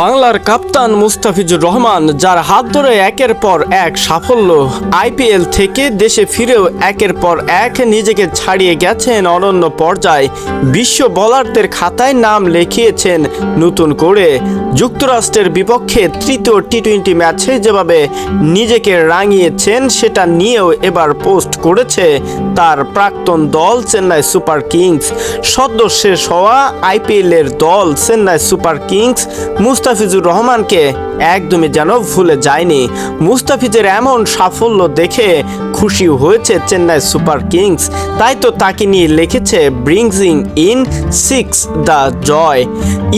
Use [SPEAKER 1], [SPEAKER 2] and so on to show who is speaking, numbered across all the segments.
[SPEAKER 1] বাংলার কাপ্তান মুস্তাফিজুর রহমান, যার হাত ধরে একের পর এক সাফল্য। আইপিএল থেকে দেশে ফিরেও একের পর এক নিজেকে ছাড়িয়ে গেছেন অনন্য পর্যায়ে। বিশ্ব বোলারদের খাতায় নাম লিখিয়েছেন নতুন করে। যুক্তরাষ্ট্রের বিপক্ষে তৃতীয় টি টোয়েন্টি ম্যাচে যেভাবে নিজেকে রাঙিয়েছেন, সেটা নিয়েও এবার পোস্ট করেছে তার প্রাক্তন দল চেন্নাই সুপার কিংস। সদ্য শেষ হওয়া আইপিএলের দল চেন্নাই সুপার কিংস মুস্তাফিজুর রহমানকে একদমই যেন ভুলে যায়নি। মুস্তাফিজের এমন সাফল্য দেখে খুশি হয়েছে চেন্নাই সুপার কিংস। তাই তো তাকে নিয়ে লিখেছে bringing in six the joy.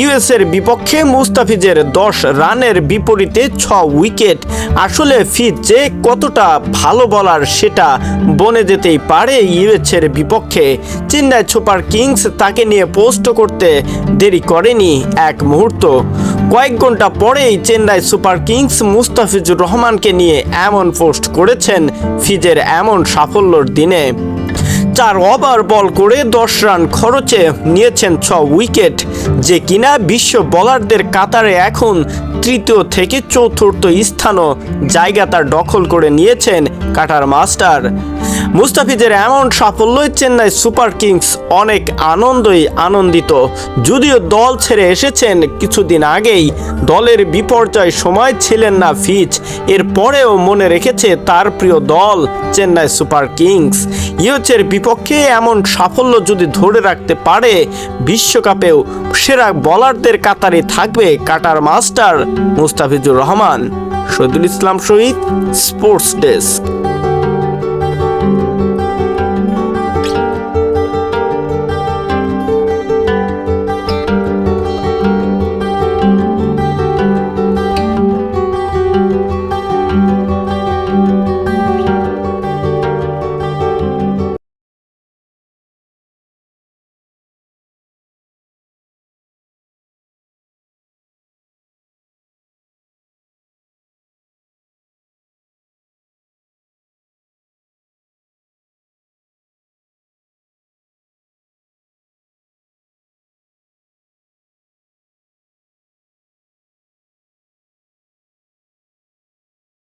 [SPEAKER 1] ইউএসের বিপক্ষে মুস্তাফিজের দশ রানের বিপরীতে ছ উইকেট। আসলে ফিজ যে কতটা ভালো বলার সেটা বনে যেতেই পারে ইউএসের বিপক্ষে। চেন্নাই সুপার কিংস তাকে নিয়ে পোস্ট করতে দেরি করেনি এক মুহূর্ত। কয়েক ঘণ্টা পরেই চেন্নাই সুপার কিংস মুস্তাফিজুর রহমানকে নিয়ে এমন পোস্ট করেছেন ফিজের এমন সাফল্যর দিনে। চার ওভার বল করে দশ রান খরচে নিয়েছেন ছ উইকেট, যে কিনা বিশ্ব বোলারদের কাতারে এখন তৃতীয় থেকে চতুর্থ স্থানও জায়গা তার দখল করে নিয়েছেন কাটার মাস্টার। মুস্তাফিজের এমন সাফল্যই চেন্নাই সুপার কিংস অনেক আনন্দই আনন্দিত। যদিও দল ছেড়ে এসেছেন কিছুদিন আগেই, দলের বিপর্যয় সময় ছিলেন না ফিচ। এরপরেও মনে রেখেছে তার প্রিয় দল চেন্নাই সুপার কিংস। ইউচের বিপক্ষে এমন সাফল্য যদি ধরে রাখতে পারে, বিশ্বকাপেও সেরা বলারদের কাতারে থাকবে cutter master Mustafizur Rahman. Shahidul Islam Shahid, sports desk.